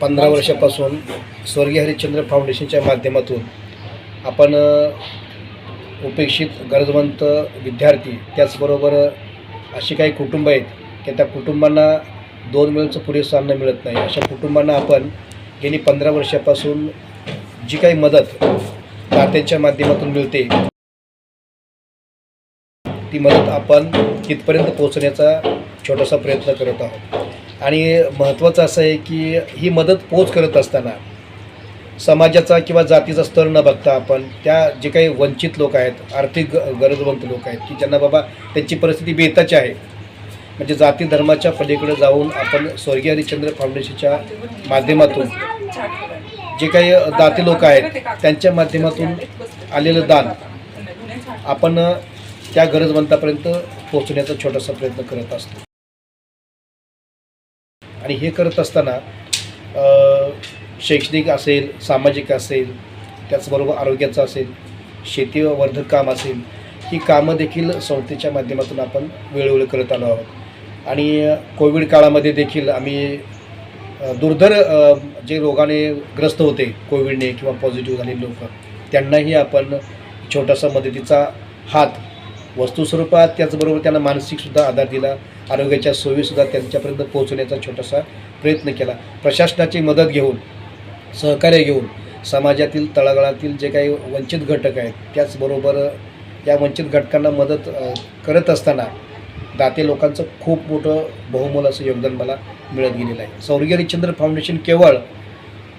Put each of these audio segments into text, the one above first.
पंधरा वर्षापासून स्वर्गीय हरिश्चंद्र फाउंडेशनच्या माध्यमातून आपण उपेक्षित गरजवंत विद्यार्थी त्याचबरोबर अशी काही कुटुंब आहेत की त्या कुटुंबांना दोन वेळचं पुरेसं अन्न मिळत नाही. अशा कुटुंबांना आपण गेली पंधरा वर्षापासून जी काही मदत दात्यांच्या माध्यमातून मिळते ती मदत आपण तिथपर्यंत पोहोचण्याचा छोटासा प्रयत्न करत आहोत. आणि महत्त्वाचं असं आहे की ही मदत पोच करत असताना समाजाचा किंवा जातीचा स्तर न बघता आपण त्या जे काही वंचित लोक आहेत आर्थिक ग- गरजवंत लोक आहेत की ज्यांना बाबा त्यांची परिस्थिती बेताची आहे. म्हणजे जाती धर्माच्या पलीकडे जाऊन आपण स्वर्गीय हरिश्चंद्र फाउंडेशनच्या माध्यमातून जे काही दाते लोक आहेत त्यांच्या माध्यमातून आलेलं दान आपण त्या गरजवंतापर्यंत पोहोचण्याचा छोटासा प्रयत्न करत असतो. आणि हे करत असताना शैक्षणिक असेल सामाजिक असेल त्याचबरोबर आरोग्याचं असेल शेतीवर्धक काम असेल ही कामं देखील संस्थेच्या माध्यमातून आपण वेळोवेळी करत आलो आहोत. आणि कोविड काळामध्ये देखील आम्ही दुर्धर जे रोगाने ग्रस्त होते कोविडने किंवा पॉझिटिव्ह झालेले लोक त्यांनाही आपण छोटासा मदतीचा हात वस्तुस्वरूपात त्याचबरोबर त्यांना मानसिकसुद्धा आधार दिला आरोग्याच्या सोयीसुद्धा त्यांच्यापर्यंत पोहोचवण्याचा छोटासा प्रयत्न केला. प्रशासनाची मदत घेऊन सहकार्य घेऊन समाजातील तळागाळातील जे काही वंचित घटक आहेत त्याचबरोबर या वंचित घटकांना मदत करत असताना दाते लोकांचं खूप मोठं बहुमोल असं योगदान मला मिळत गेलेलं आहे. स्वर्गीय हरिश्चंद्र फाउंडेशन केवळ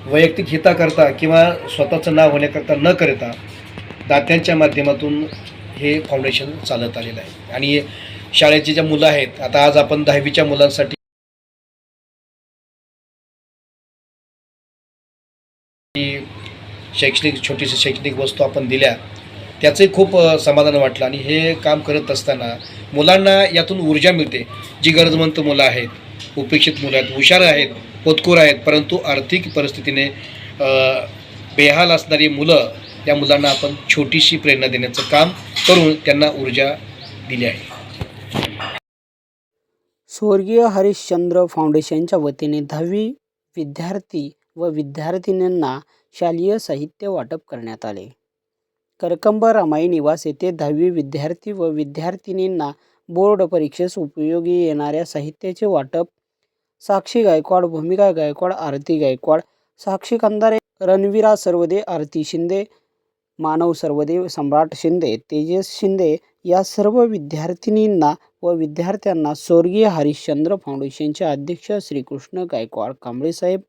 वैयक्तिक हिताकरता किंवा स्वतःचं नाव होण्याकरता न करता दात्यांच्या माध्यमातून हे फाउंडेशन चालत आलेलं आहे. आणि शाळेची ज्या मुलं आहेत आता आज आपण दहावीच्या मुलांसाठी शैक्षणिक छोटीशी शैक्षणिक वस्तू आपण दिल्या त्याचंही खूप समाधान वाटलं. आणि हे काम करत असताना मुलांना यातून ऊर्जा मिळते. जी गरजवंत मुलं आहेत उपेक्षित मुलं आहेत हुशार आहेत होतकूर आहेत परंतु आर्थिक परिस्थितीने बेहाल असणारी मुलं त्या मुलांना आपण छोटीशी प्रेरणा देण्याचं काम करून त्यांना ऊर्जा दिली आहे. स्वर्गीय हरिश्चंद्र फाउंडेशनच्या वतीने दहावी विद्यार्थी व विद्यार्थिनींना शालेय साहित्य वाटप करण्यात आले. करकंब रामाई निवास येथे दहावी विद्यार्थी व विद्यार्थिनींना बोर्ड परीक्षेस उपयोगी येणाऱ्या साहित्याचे वाटप साक्षी गायकवाड भूमिका गायकवाड आरती गायकवाड साक्षी कंदारे रणवीरा सर्वदे आरती शिंदे मानव सर्वदेव सम्राट शिंदे तेजस शिंदे या सर्व विद्यार्थिनींना व विद्यार्थ्यांना स्वर्गीय हरिश्चंद्र फाउंडेशनचे अध्यक्ष श्रीकृष्ण गायकवाड कांबळे साहेब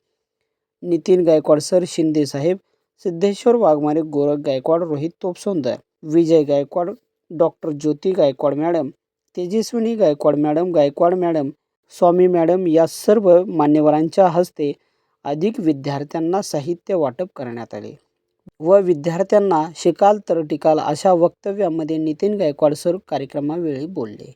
नितीन गायकवाड सर शिंदे साहेब Siddheshwar Waghmare Gorakh Gaikwad Rohit Topsondar Vijay Gaikwad doctor Jyoti Gaikwad madam Tejaswini Gaikwad madam Gaikwad madam Swami madam या सर्व मान्यवरांच्या हस्ते अधिक विद्यार्थ्यांना साहित्य वाटप करण्यात आले. व विद्यार्थ्यांना शिकाल तर टिकाल अशा वक्तव्यामध्ये नितीन गायकवाड सर कार्यक्रमावेळी बोलले.